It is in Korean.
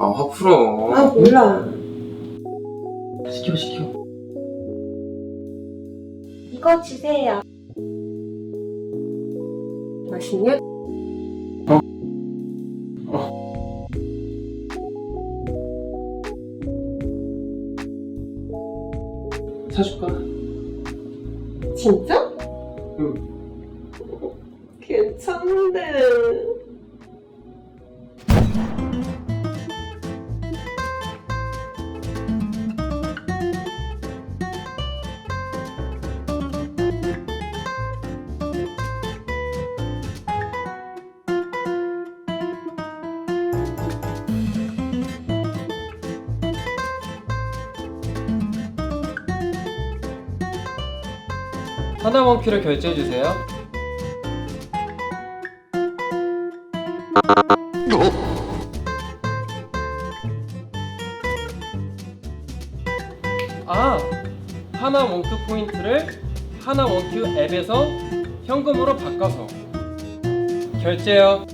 아, 확 풀어. 아 몰라. 시켜, 시켜. 이거 주세요. 맛있냐? 사줄까? 진짜? 응. 괜찮은데. 하나 원큐를 결제해주세요. 아, 하나 원큐 포인트를 하나 원큐 앱에서 현금으로 바꿔서 결제요.